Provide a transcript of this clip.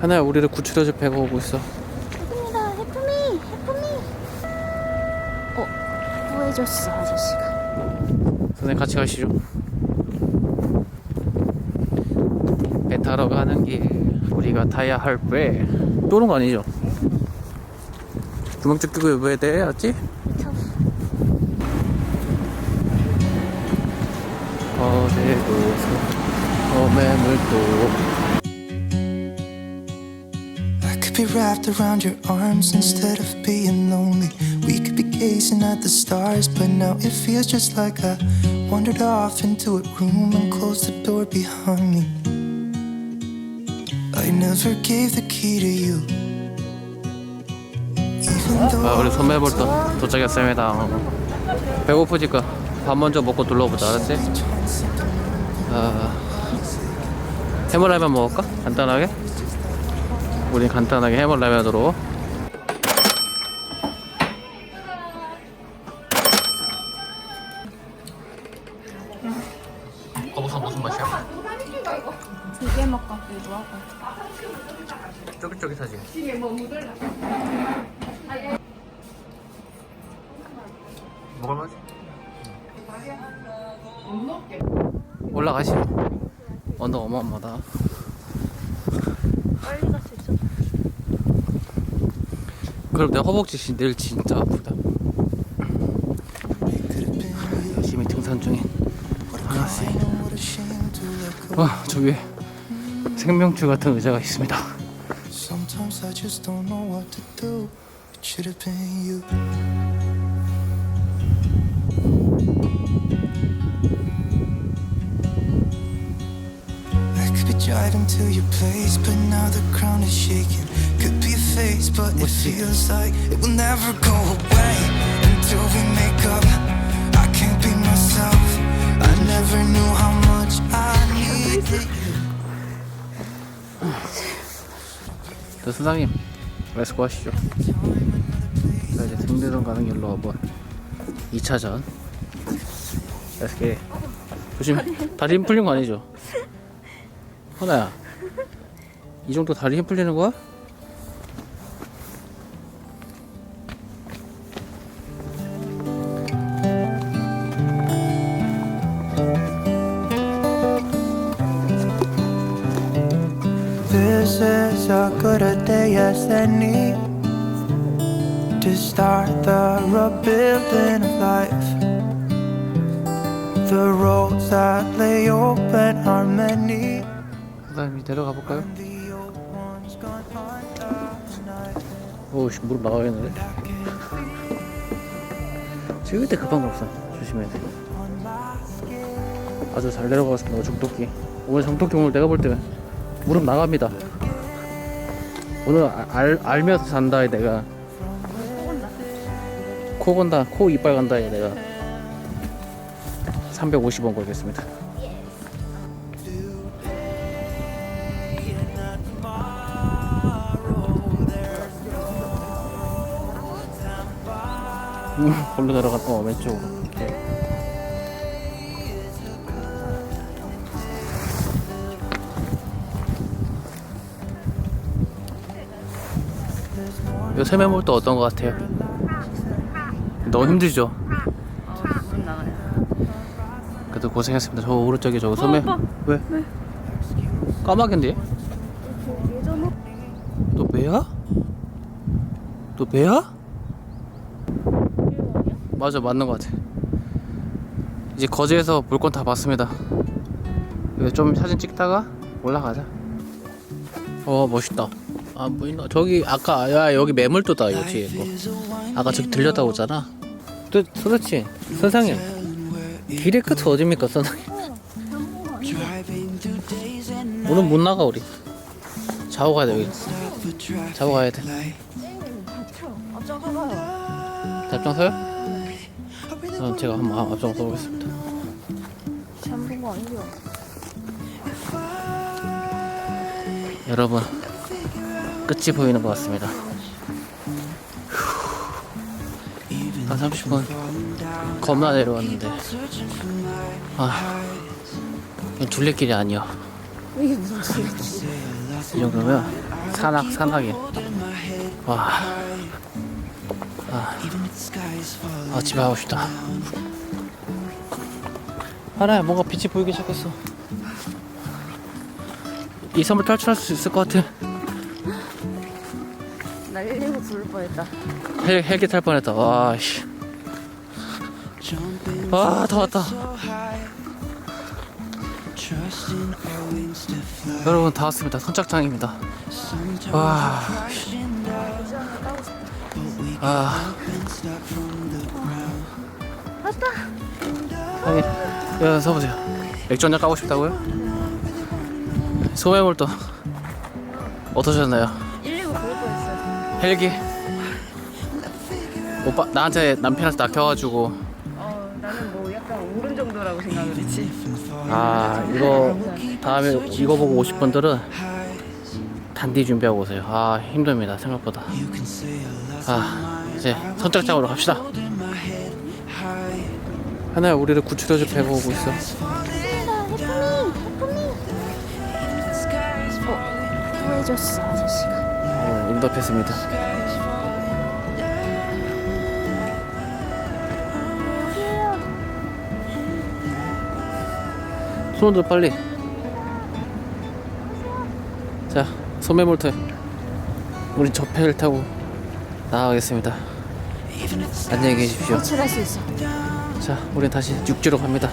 하나야 우리를 구출해줄 배가 오고 있어. 해품이다. 해품이 해품이 어 구해줬어 아저씨가. 선생님 같이 가시죠. 배 타러 가는 길. 우리가 타야 할배. 또는 거 아니죠? 구명조 끼고 왜? 참 어제도 어매물도 be wrapped around your arms instead of being lonely. We could be gazing at the stars, but now it feels just like I wandered off into a room and closed the door behind me. I never gave the key to you. Even though 아 우리 선매물도 도착했습니다 배고프니까 밥 먼저 먹고 둘러보자 알았지? 아, 해물라면 먹을까? 간단하게? 우린 간단하게 해물라면으로 거북선 무슨 맛이야? 되게 먹기도 하고 쫄깃쫄깃하지? 먹을만하지? 올라가시죠 언덕 어마어마하다 빨리 있어 그럼 내 허벅지 내일 진짜 아프다 열심히 등산 중인 하나씩. 와 저기 생명줄 같은 의자가 있습니다 Sometimes I just don't know what to do. It should have been you. Driving to your place, but now the ground is shaking. Could be a phase, but it feels like it will never go away until we make up. I can't be myself. I never knew how much I needed 선생님 렛츠고 하시죠 자 이제 등대동 가는 길로 한번 2차전 렛츠게 조심 다리 힘 풀린 거 아니죠? 하나야 이 정도 다리 힘 풀리는 거야? 선생님 내려가 볼까요? 오우씨 무릎 나가겠는데? 절대 급한 거 없어 조심해야 돼. 아주 잘 내려가겠습니다 정토끼. 오늘 정토끼 오늘 내가 볼때 무릎 나갑니다. 오늘 알, 알, 알면서 잔다에 내가. 코 건다 코 이빨 간다에 내가. 350원 걸겠습니다 음, 걸로 내려갔 어 왼쪽으로 이 세매물도 어떤 것 같아요? 너무 힘들죠? 그래도 고생했습니다. 저 오른쪽에 저거 소매 왜? 까마귀인데? 너 매야? 너 매야? 맞아 맞는 것 같아. 이제 거제에서 볼 건 다 봤습니다. 이거 좀 사진 찍다가 올라가자. 어 멋있다. 아 보인다. 저기 아까 야 여기 매물도다 이거 뒤에 거. 아까 저기 들렸다고 했잖아. 또 도대체 선상님 길의 끝이 어딥니까 선상님? 오늘 못 나가 우리. 자고 가야 돼 여기. 자고 가야 돼. 앞장서요? 어, 제가 한번 앞- 앞장서 보겠습니다. 샴푸가 아니야 여러분 끝이 보이는 것 같습니다. 한 30분 겁나 내려왔는데 아 이건 둘레길이 아니야. 이게 무슨 소리야 이 정도면 산악 산악이 와 아, 아 집에 가고 싶다. 하나야 뭔가 빛이 보이기 시작했어. 이 섬을 탈출할 수 있을 것 같아. 나119 부를 뻔했다. 헬, 헬기 탈 뻔했다. 와씨. 와, 다 왔다. 여러분 다 왔습니다. 선착장입니다. 와 아. 왔다. 아니, 야, 서보세요. 맥주 한잔 까고 싶다고요? 소매몰도 어떠셨나요? 119 부를 뻔했어요. 헬기? 오빠, 나한테 남편한테 낚여가지고, 어, 나는 뭐 약간 오른 정도라고 생각을 했지. 아, 이거, 다음에 이거 보고 오실 분들은 단디 준비하고 오세요. 아, 힘듭니다, 생각보다. 아, 이제 선착장으로 갑시다. 하나야, 우리를 구출해줄 배가 오고 있어. 구해줬어 아저씨가. 어, 응답했습니다. 손들 빨리. 자, 소매몰트. 우리 저 배를 타고 나가겠습니다. 안녕히 계십시오. 수 있어. 자, 우린 다시 육지로 갑니다.